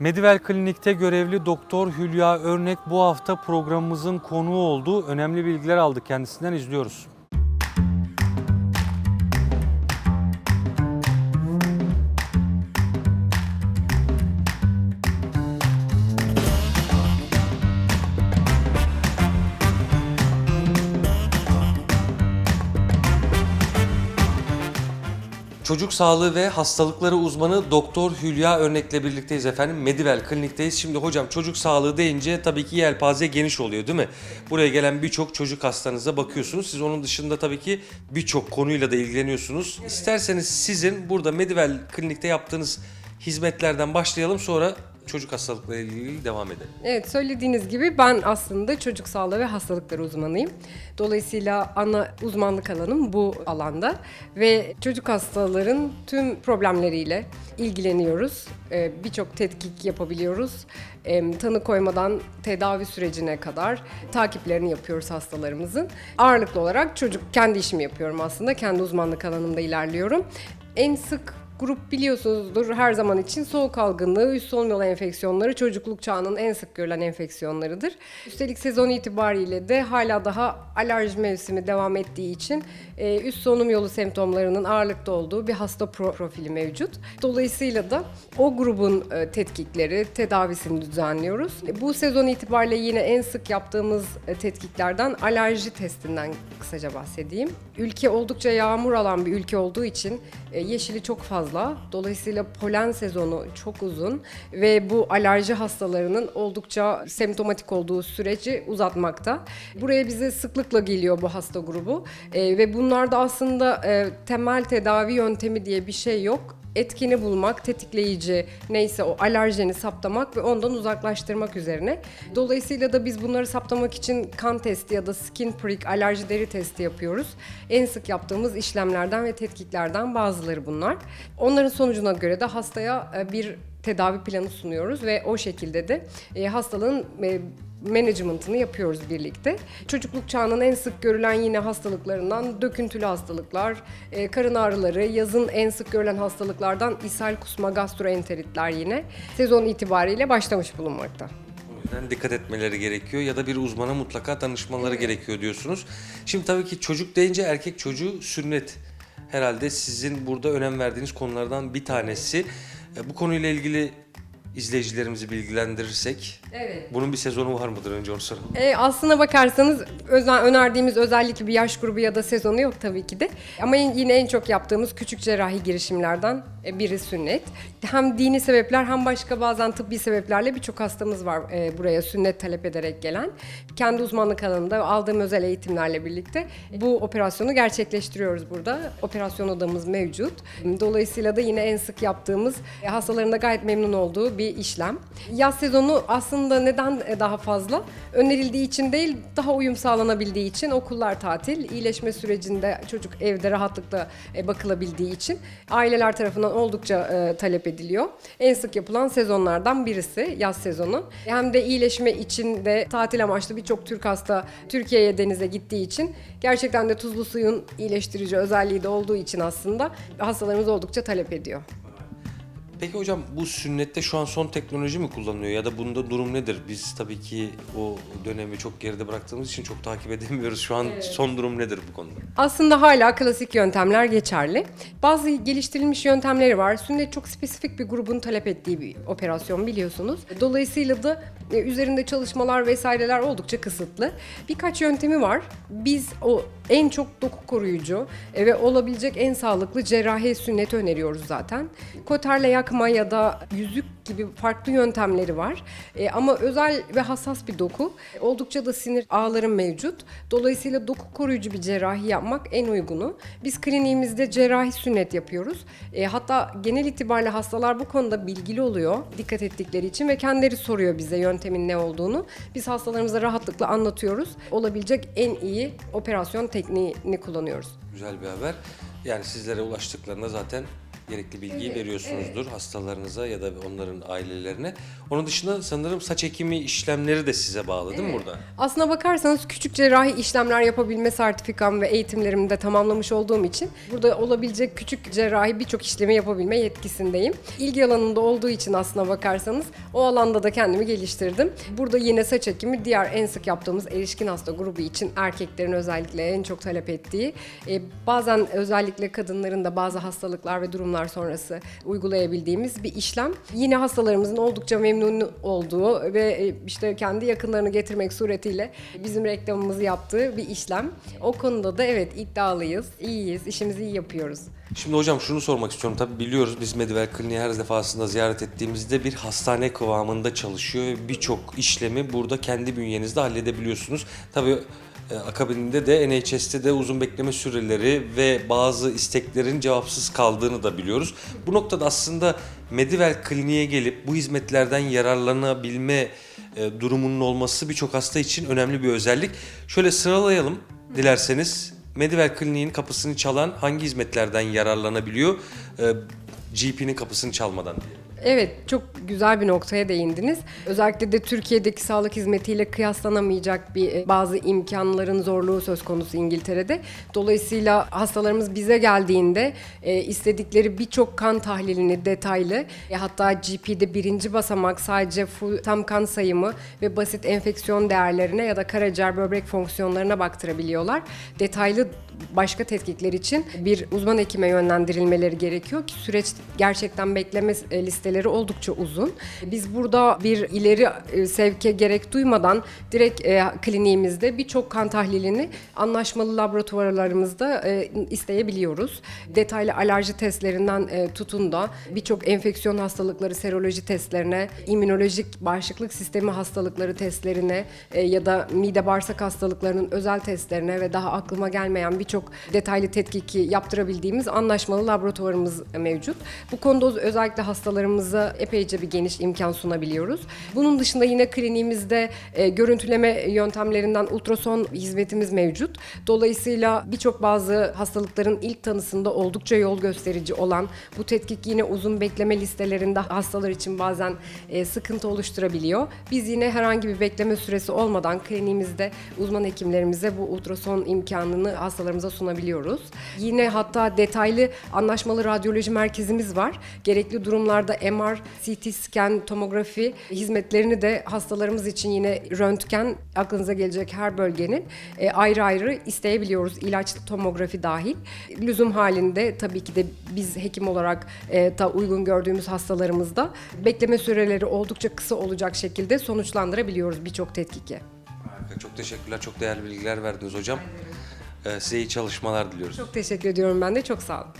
Medivel Klinik'te görevli Doktor Hülya Örnek bu hafta programımızın konuğu oldu. Önemli bilgiler aldık kendisinden izliyoruz. Çocuk sağlığı ve hastalıkları uzmanı Doktor Hülya Örnek'le birlikteyiz efendim. Medivel Klinik'teyiz. Şimdi hocam çocuk sağlığı deyince tabii ki yelpaze geniş oluyor değil mi? Buraya gelen birçok çocuk hastanıza bakıyorsunuz. Siz onun dışında tabii ki birçok konuyla da ilgileniyorsunuz. İsterseniz sizin burada Medivel Klinik'te yaptığınız hizmetlerden başlayalım sonra çocuk hastalıkları ilgili devam edelim. Evet söylediğiniz gibi ben aslında çocuk sağlığı ve hastalıkları uzmanıyım. Dolayısıyla ana uzmanlık alanım bu alanda ve çocuk hastaların tüm problemleriyle ilgileniyoruz. Ee, Birçok tetkik yapabiliyoruz. Tanı koymadan tedavi sürecine kadar takiplerini yapıyoruz hastalarımızın. Ağırlıklı olarak çocuk kendi işimi yapıyorum aslında. Kendi uzmanlık alanımda ilerliyorum. En sık Grup biliyorsunuzdur her zaman için soğuk algınlığı, üst solunum yolu enfeksiyonları çocukluk çağının en sık görülen enfeksiyonlarıdır. Üstelik sezon itibariyle de hala daha alerji mevsimi devam ettiği için e, üst solunum yolu semptomlarının ağırlıkta olduğu bir hasta pro- profili mevcut. Dolayısıyla da o grubun e, tetkikleri, tedavisini düzenliyoruz. E, Bu sezon itibariyle yine en sık yaptığımız tetkiklerden alerji testinden kısaca bahsedeyim. Ülke oldukça yağmur alan bir ülke olduğu için yeşili çok fazla. Dolayısıyla polen sezonu çok uzun ve bu alerji hastalarının oldukça semptomatik olduğu süreci uzatmakta. Buraya bize sıklıkla geliyor bu hasta grubu. E, ve bunlarda aslında e, temel tedavi yöntemi diye bir şey yok etkini bulmak, tetikleyici neyse o alerjeni saptamak ve ondan uzaklaştırmak üzerine. Dolayısıyla da biz bunları saptamak için kan testi ya da skin prick alerji deri testi yapıyoruz. En sık yaptığımız işlemlerden ve tetkiklerden bazıları bunlar. Onların sonucuna göre de hastaya e, bir tedavi planı sunuyoruz ve o şekilde de e, hastalığın e, management'ını yapıyoruz birlikte. Çocukluk çağının en sık görülen yine hastalıklarından döküntülü hastalıklar, e, karın ağrıları, yazın en sık görülen hastalıklardan ishal, kusma, gastroenteritler yine sezon itibariyle başlamış bulunmakta. Yüzden dikkat etmeleri gerekiyor ya da bir uzmana mutlaka danışmaları gerekiyor diyorsunuz. Şimdi tabii ki çocuk deyince erkek çocuğu sünnet herhalde sizin burada önem verdiğiniz konulardan bir tanesi. E, Bu konuyla ilgili izleyicilerimizi bilgilendirirsek Evet. bunun bir sezonu var mıdır önce onu soralım. E, aslına bakarsanız özel, önerdiğimiz özellikle bir yaş grubu ya da sezonu yok tabii ki de. Ama yine en çok yaptığımız küçük cerrahi girişimlerden biri sünnet. Hem dini sebepler hem başka bazen tıbbi sebeplerle birçok hastamız var e, buraya sünnet talep ederek gelen. Kendi uzmanlık alanında aldığım özel eğitimlerle birlikte bu operasyonu gerçekleştiriyoruz burada. Operasyon odamız mevcut. Dolayısıyla da yine en sık yaptığımız e, hastaların da gayet memnun olduğu bir işlem. Yaz sezonu aslında neden e, daha fazla? Önerildiği için değil, daha uyum sağlanabildiği için okullar tatil, iyileşme sürecinde çocuk evde rahatlıkla e, bakılabildiği için aileler tarafından oldukça e, talep ediliyor. En sık yapılan sezonlardan birisi yaz sezonu. Hem de iyileşme için de tatil amaçlı birçok Türk hasta Türkiye'ye denize gittiği için gerçekten de tuzlu suyun iyileştirici özelliği de olduğu için aslında hastalarımız oldukça talep ediyor. Peki hocam bu sünnette şu an son teknoloji mi kullanılıyor ya da bunda durum nedir? Biz tabii ki o dönemi çok geride bıraktığımız için çok takip edemiyoruz. Şu an son durum nedir bu konuda? Aslında hala klasik yöntemler geçerli. Bazı geliştirilmiş yöntemleri var. Sünnet çok spesifik bir grubun talep ettiği bir operasyon biliyorsunuz. Dolayısıyla da e, üzerinde çalışmalar vesaireler oldukça kısıtlı. Birkaç yöntemi var. Biz o en çok doku koruyucu e, ve olabilecek en sağlıklı cerrahi sünneti öneriyoruz zaten. Koterle yakma ya da yüzük gibi farklı yöntemleri var. E, ama özel ve hassas bir doku. Oldukça da sinir ağları mevcut. Dolayısıyla doku koruyucu bir cerrahi yapmak en uygunu. Biz kliniğimizde cerrahi sünnet yapıyoruz. E, hatta genel itibariyle hastalar bu konuda bilgili oluyor dikkat ettikleri için ve kendileri soruyor bize yöntemin ne olduğunu. Biz hastalarımıza rahatlıkla anlatıyoruz. Olabilecek en iyi operasyon tekniğini kullanıyoruz. Güzel bir haber. Yani sizlere ulaştıklarında zaten gerekli bilgiyi veriyorsunuzdur hastalarınıza ya da onların ailelerine. Onun dışında sanırım saç ekimi işlemleri de size bağlı değil mi burada? Aslına bakarsanız küçük cerrahi işlemler yapabilme sertifikam ve eğitimlerimi de tamamlamış olduğum için burada olabilecek küçük cerrahi birçok işlemi yapabilme yetkisindeyim. İlgi alanında olduğu için aslına bakarsanız o alanda da kendimi geliştirdim. Burada yine saç ekimi diğer en sık yaptığımız erişkin hasta grubu için erkeklerin özellikle en çok talep ettiği e, bazen özellikle kadınların da bazı hastalıklar ve durumlar sonrası uygulayabildiğimiz bir işlem. Yine hastalarımızın oldukça memnun olduğu ve e, işte kendi yakınlarını getirmek suretiyle bizim reklamımızı yaptığı bir işlem. O konuda da evet iddialıyız, iyiyiz, işimizi iyi yapıyoruz. Şimdi hocam şunu sormak istiyorum. Tabii biliyoruz biz Medivel Kliniği her defasında ziyaret ettiğimizde bir hastane kıvamında çalışıyor birçok işlemi burada kendi bünyenizde halledebiliyorsunuz. Tabii akabinde de NHS'te de uzun bekleme süreleri ve bazı isteklerin cevapsız kaldığını da biliyoruz. Bu noktada aslında Medivel Kliniğe gelip bu hizmetlerden yararlanabilme e, durumunun olması birçok hasta için önemli bir özellik. Şöyle sıralayalım dilerseniz. Medivel Kliniğin kapısını çalan hangi hizmetlerden yararlanabiliyor? Ee, GP'nin kapısını çalmadan diyelim. Evet, çok güzel bir noktaya değindiniz. Özellikle de Türkiye'deki sağlık hizmetiyle kıyaslanamayacak bir e, bazı imkanların zorluğu söz konusu İngiltere'de. Dolayısıyla hastalarımız bize geldiğinde e, istedikleri birçok kan tahlilini detaylı, e, hatta GP'de birinci basamak sadece full, tam kan sayımı ve basit enfeksiyon değerlerine ya da karaciğer böbrek fonksiyonlarına baktırabiliyorlar. Detaylı başka tetkikler için bir uzman hekime yönlendirilmeleri gerekiyor ki süreç gerçekten bekleme e, listeleri oldukça uzun. Biz burada bir ileri e, sevke gerek duymadan direkt e, kliniğimizde birçok kan tahlilini anlaşmalı laboratuvarlarımızda e, isteyebiliyoruz. Detaylı alerji testlerinden tutun da birçok enfeksiyon hastalıkları seroloji testlerine, immünolojik bağışıklık sistemi hastalıkları testlerine ya da mide bağırsak hastalıklarının özel testlerine ve daha aklıma gelmeyen birçok detaylı tetkiki yaptırabildiğimiz anlaşmalı laboratuvarımız mevcut. Bu konuda özellikle hastalarımıza epeyce bir geniş imkan sunabiliyoruz. Bunun dışında yine kliniğimizde e, görüntüleme yöntemlerinden ultrason hizmetimiz mevcut. Dolayısıyla birçok bazı hastalıkların ilk tanısında oldukça yol gösterici olan bu tetkik yine uzun bekleme listelerinde hastalar için bazen e, sıkıntı oluşturabiliyor. Biz yine herhangi bir bekleme süresi olmadan kliniğimizde uzman hekimlerimize bu ultrason imkanını hastalarımıza sunabiliyoruz. Yine hatta detaylı anlaşmalı radyoloji merkezimiz var. Gerekli durumlarda MR, CT scan, tomografi hizmetlerini de hastalarımız için yine röntgen aklınıza gelecek her bölgenin e, ayrı ayrı isteyebiliyoruz. İlaçlı tomografi dahil. Lüzum halinde tabii ki de biz hekim olarak e, da uygun gördüğümüz hastalarımızda bekleme süreleri oldukça kısa olacak şekilde sonuçlandırabiliyoruz birçok tetkiki. Harika, Çok teşekkürler. Çok değerli bilgiler verdiniz hocam. Ee, size iyi çalışmalar diliyoruz. Çok teşekkür ediyorum ben de. Çok sağ olun.